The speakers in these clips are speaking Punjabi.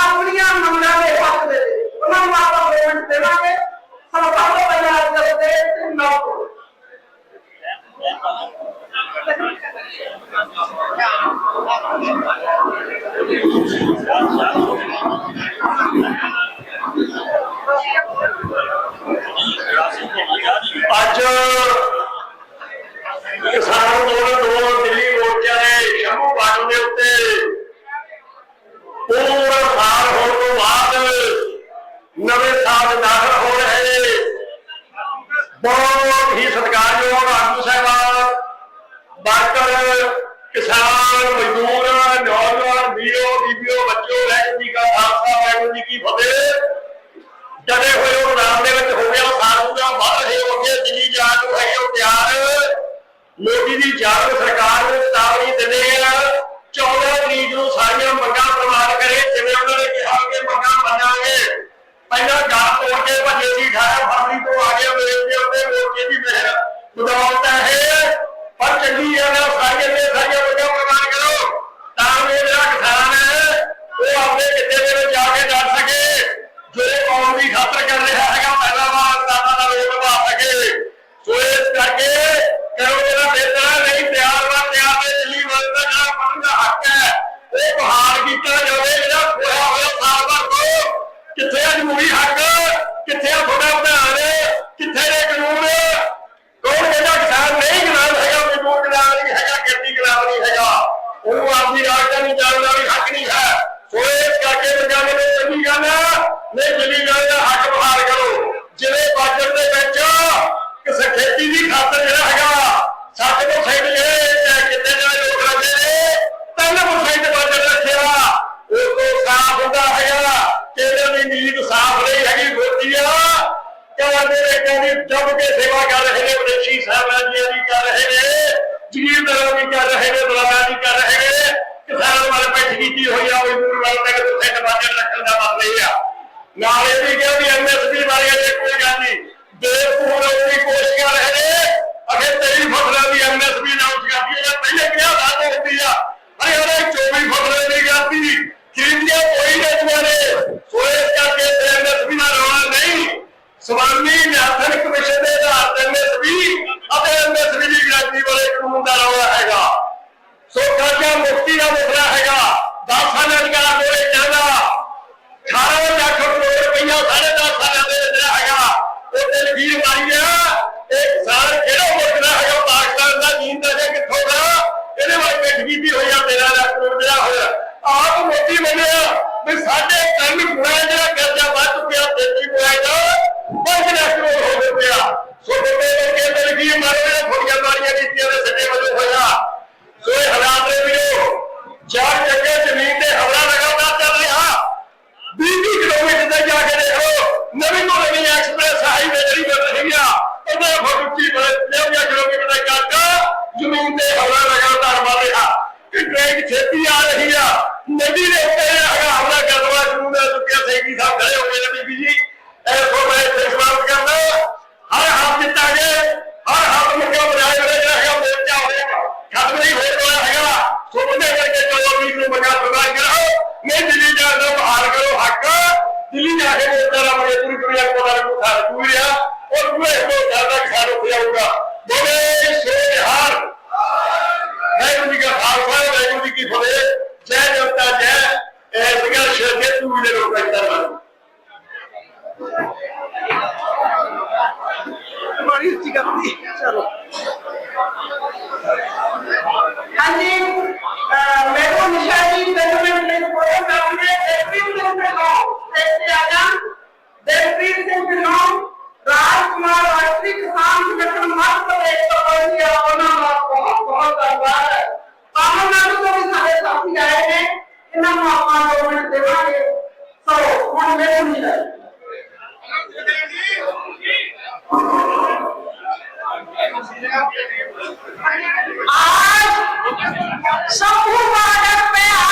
அது முடியாம நம்மளால பார்க்குது ஒன்றாம் மாதம் பேமெண்ட் தருவாங்க நம்ம பார்க்க பண்ணாத சேர்த்து நோக்கம் ਦੀ ਜਾਗਰੂਕ ਕਿੱਥੇ ਆ ਜਮਹੂਰੀ ਹੱਕ? ਕਿੱਥੇ ਆ ਤੁਹਾਡਾ ਕੀਤੀ ਹੋਈ ਆ ਉਹ ਗੁਰਵਾਲ ਤੱਕ ਉੱਥੇ ਡਿਪਾਜ਼ਿਟ ਰੱਖਣ ਦਾ ਮਤਲਬ ਇਹ ਆ। ਨਾਲ ਇਹ ਵੀ ਕਿਹਾ ਵੀ ਐਮਐਸਪੀ ਬਾਰੇ ਅਜੇ ਕੋਈ ਗੱਲ ਨਹੀਂ। ਬੇਪੂਰ ਉਹਦੀ ਕੋਸ਼ਿਸ਼ ਕਰ ਰਹੇ ਨੇ ਅਗੇ ਤੇਰੀ ਫਸਲਾਂ ਦੀ ਐਮਐਸਪੀ ਅਨਾਉਂਸ ਕਰਦੀ ਹੈ ਪਹਿਲੇ ਕਿਹਾ ਬਾਤ ਹੁੰਦੀ ਆ। ਅਰੇ ਉਹਨੇ 24 ਫਸਲਾਂ ਦੀ ਕਰਤੀ ਖਰੀਦਿਆ ਕੋਈ ਨਹੀਂ ਨੇ। ਸੋਏ ਕਰਕੇ ਐਮਐਸਪੀ ਨਾਲ ਰੋਣਾ ਨਹੀਂ। ਸਵਾਮੀ ਨਿਆਂਤਨ ਕਮਿਸ਼ਨ ਦੇ ਆਧਾਰ ਤੇ ਐਮਐਸਪੀ ਅਤੇ ਐਮਐਸਪੀ ਦੀ ਗਰੰਟੀ ਵਾਲੇ ਕਾਨੂੰਨ ਦਾ ਰੋਣਾ ਹੈਗਾ। ਸੋ ਕਰਜ਼ਾ ਮੁਕਤੀ ਦਾ ਮੁੱਦਾ ਹੈਗਾ। 10 ਸਾਲਾਂ ਦਾ ਮੇਰੇ ਚਾਹਦਾ 18 ਲੱਖ ਕਰੋੜ ਰੁਪਈਆ ਸਾਰੇ 10 ਸਾਲਾਂ ਦੇ ਵਿੱਚ ਹੈਗਾ ਉਹਦੇ ਵੀਰ ਮਾਰੀਆ ਇੱਕ ਸਾਲ ਕਿਹੜਾ ਮੁਲਕ ਦਾ ਹੈਗਾ? ਪਾਕਿਸਤਾਨ ਦਾ। ਜੀਨ ਦਾ ਜੇ ਕਿੱਥੋਂ ਦਾ? ਇਹਦੇ ਵਾਰ ਪਿੱਠ ਕੀਤੀ ਹੋਈ ਆ 13 ਲੱਖ ਕਰੋੜ ਜਿਹੜਾ ਹੋਇਆ। ਆਪ ਮੋਤੀ ਮੰਨਿਆ ਵੀ ਸਾਡੇ ਕੰਨ ਪੁਰਾਣੇ उनमें तो ज्यादा ख्याल किया होगा बोले शेर हार वाहगुरु जी का खालसा वाहगुरु जी की फतेह जय जनता जय ऐसा शेर के तू मिले लोग करता है हमारी टीका चलो हाँ जी मैं को निशानी पेमेंट नहीं करो मैं उन्हें पेमेंट नहीं करो Ai! Só por fora da terra!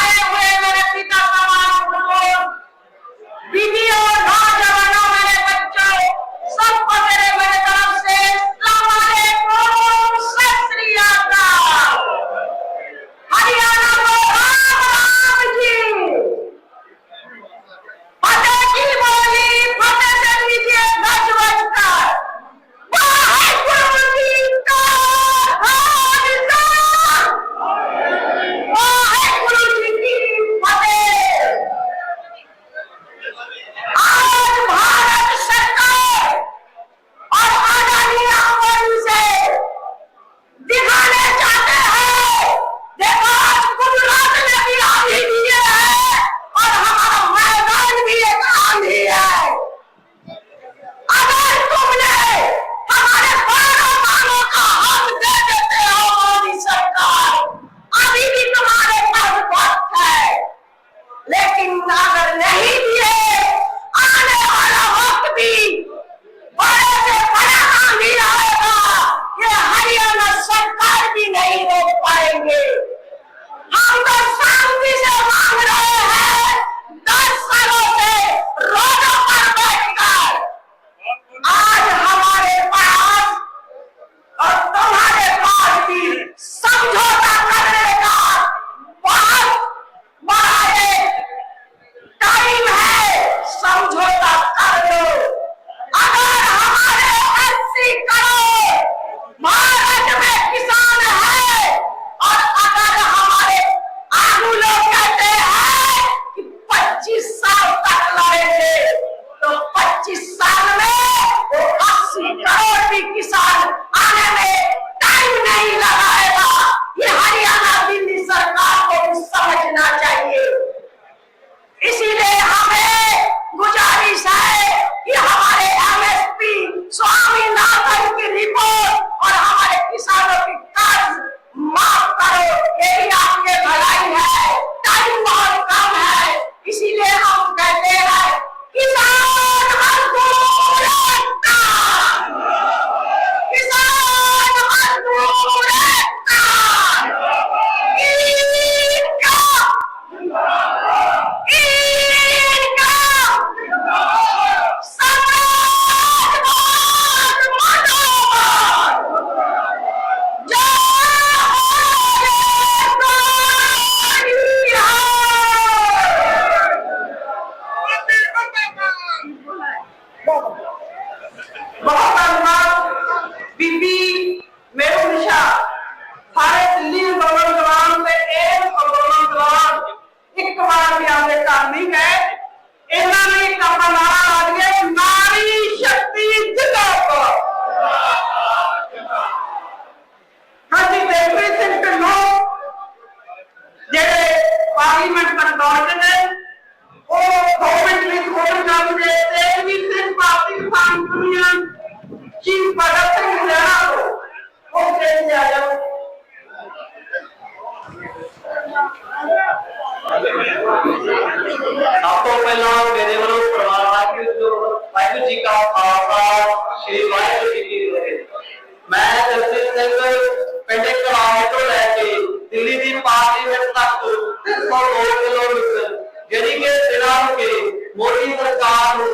Modi सरकार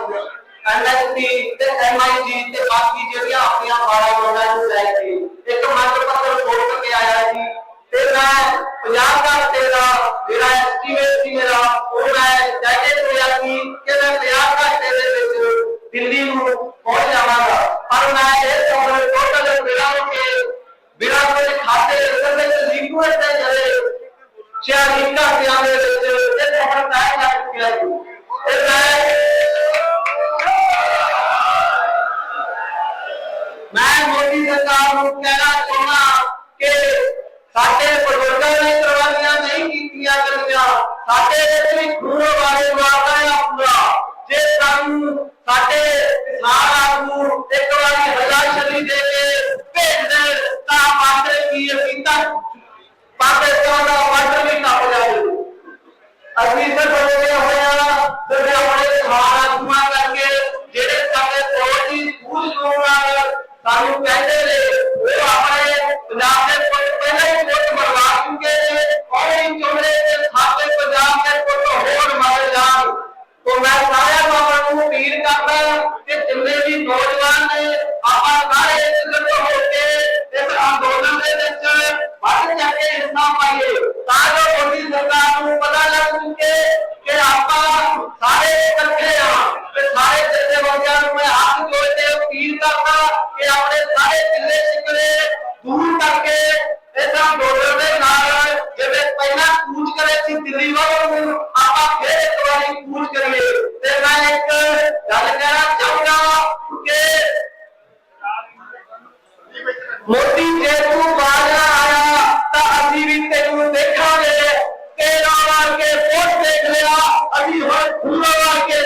ਐਨਐਸਪੀ ਤੇ ਐਮਆਈਜੀ ਤੇ ਬਾਕੀ ਜਿਹੜੀਆਂ ਆਪਣੀਆਂ ਬਾਰਾਂ ਯੋਜਨਾਵਾਂ ਨੂੰ ਲੈ ਕੇ ਇੱਕ ਮੰਗ ਪੱਤਰ ਸੋਚ ਕੇ ਆਇਆ ਸੀ ਤੇ ਮੈਂ ਪੰਜਾਬ ਦਾ ਤੇਰਾ ਜਿਹੜਾ ਐਸਟੀਮੇਟ ਸੀ ਮੇਰਾ ਉਹ ਮੈਂ ਜਾਇਦੇ ਹੋਇਆ ਸੀ ਕਿ ਮੈਂ ਪੰਜਾਬ ਦਾ ਤੇਰੇ ਵਿੱਚ ਦਿੱਲੀ ਨੂੰ ਪਹੁੰਚ ਜਾਵਾਂਗਾ ਪਰ ਮੈਂ ਇਹ ਸਮਰ ਟੋਟਲ ਬਿਨਾਂ ਕੇ ਬਿਨਾਂ ਕੋਈ ਖਾਤੇ ਦੇ ਵਿੱਚ ਲੀਕੂਏ ਤੇ ਜਰੇ ਚਾਹੀਦਾ मैं मोदी सरकार ਨੂੰ ਕਹਿਣਾ ਚਾਹੁੰਦਾ ਕਿ ਸਾਡੇ ਪ੍ਰਬੰਧਕਾਂ ਨੇ ਕਰਵਾਈਆਂ ਨਹੀਂ ਕੀਤੀਆਂ ਕਰਨੀਆਂ ਸਾਡੇ ਵਿੱਚ ਵੀ में आपातकालीन রাজি হয় পুনরায়